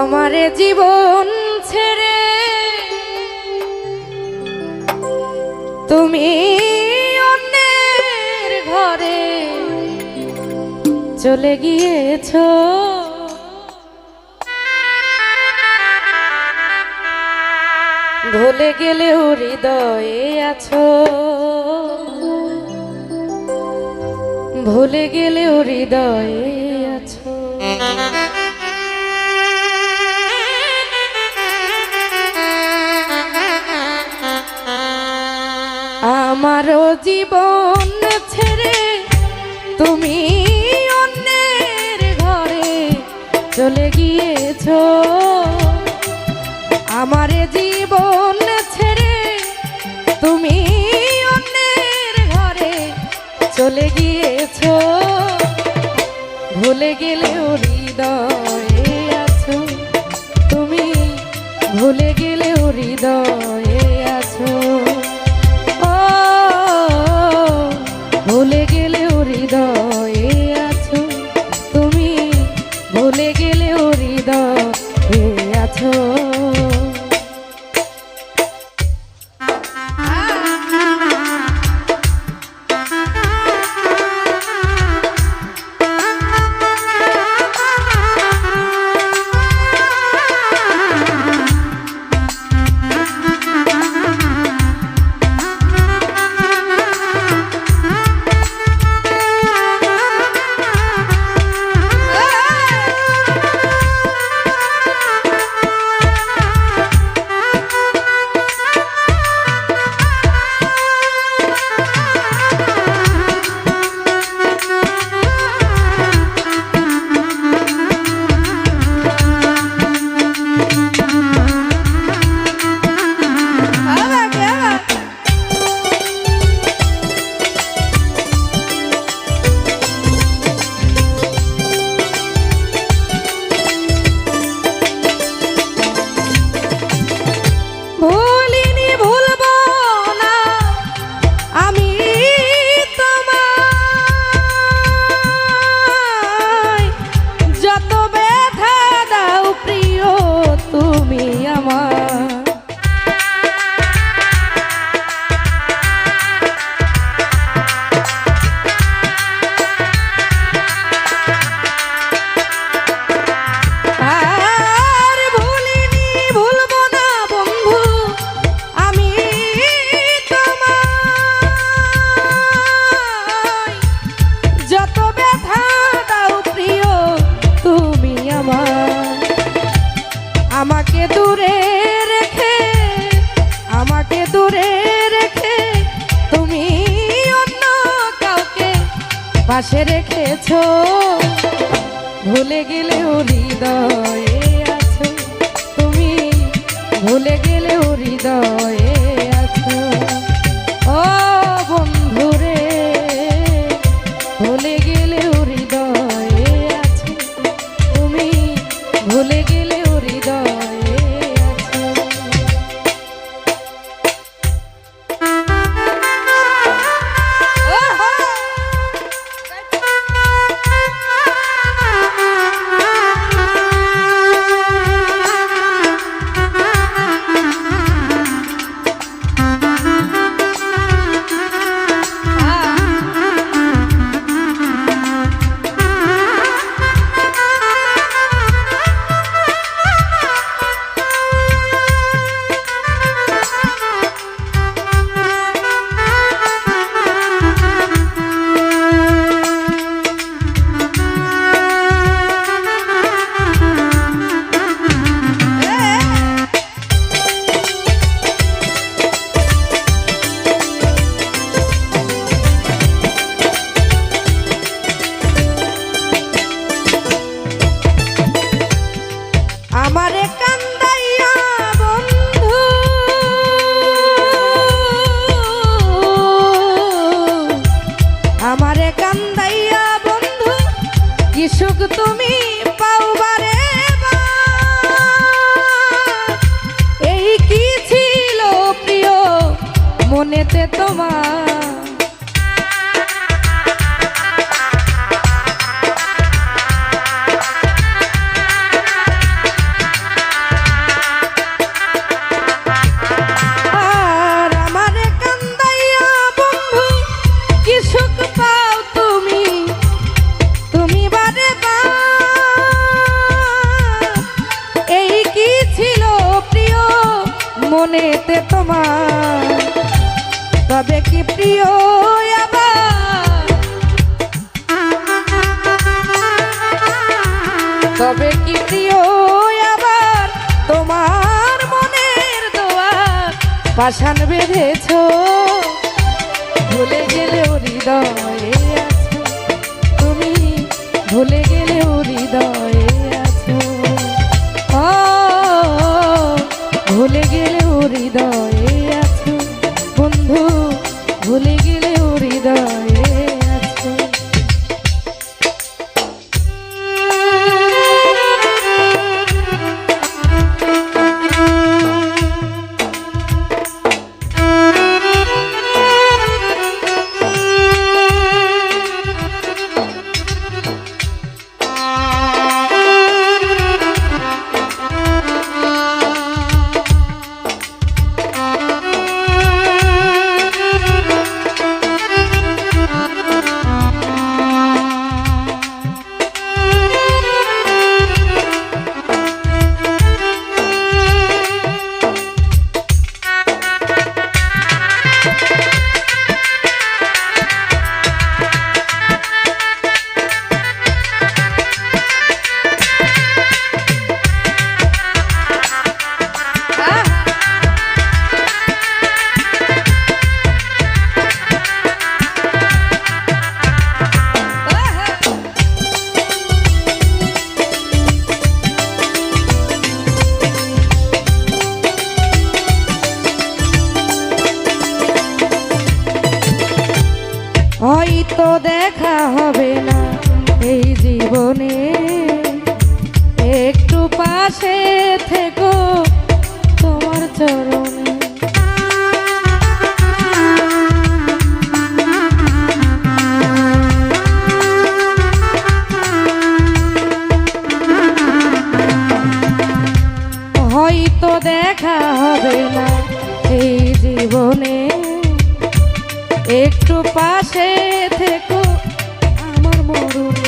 আমারে জীবন ছেড়ে তুমি অন্যের ঘরে চলে গিয়েছ। ভুলে গেলেও হৃদয়ে আছো। ভুলে গেলেও হৃদয়ে আছো। আমারও জীবন ছেড়ে তুমি অন্যের ঘরে চলে গিয়েছ। আমার জীবন ছেড়ে তুমি অন্যের ঘরে চলে গিয়েছ। ভুলে গেলেও পাশে রেখেছ। ভুলে গেলেও হৃদয়ে আছো। তুমি ভুলে গেলেও হৃদয়ে আছো। ও সুখ তুমি পাওবারে এই কি ছিল প্রিয় মনেতে তোমার? মনেতে তোমার। তবে কি প্রিয় আবার? তবে কি প্রিয় আবার? তোমার মনের দোয়ার পাশান বেঁধেছ। ভুলে গেলেও হৃদয়ে আছো। তুমি ভুলে গেলেও হৃদয়ে পাশে থেকো তোমার চরণে। হয়তো দেখা হবে না এই জীবনে। একটু পাশে থেকো আমার মরুন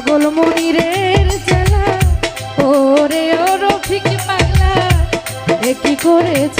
পাগল মনিরের চালা ওরে ও রফিক পাগলা এ কি করেছ?